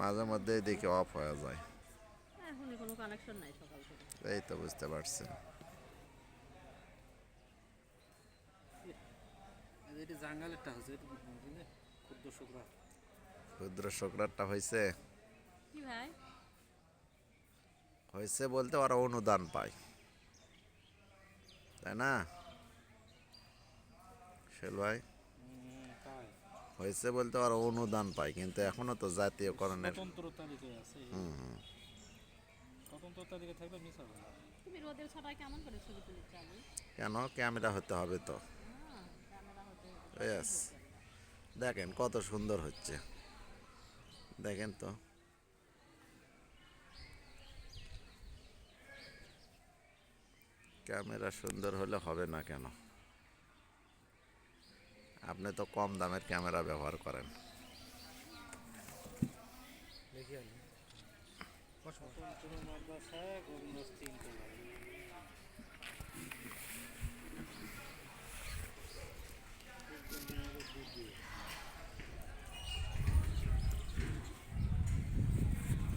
মাঝে মধ্যে দেখি অফ হয়ে যায়। কোনো কানেকশন নাই সকাল থেকে। এই তো বুঝতে পারছি। এটি জাঙ্গালেরটা ক্ষুদ্র শুক্রারটা হয়েছে। কি ভাই? হয়েছে বলতে ওরা অনুদান পায়। তাই না? শেল ভাই? হয়েছে বলতে ওরা অনুদান পায় কিন্তু এখনও তো জাতীয়করণের হুম কেন? ক্যামেরা হতে হবে তো। দেখেন কত সুন্দর হচ্ছে। দেখেন তো। ক্যামেরা সুন্দর হলে হবে না কেন? আপনি তো কম দামের ক্যামেরা ব্যবহার করেন। দেখি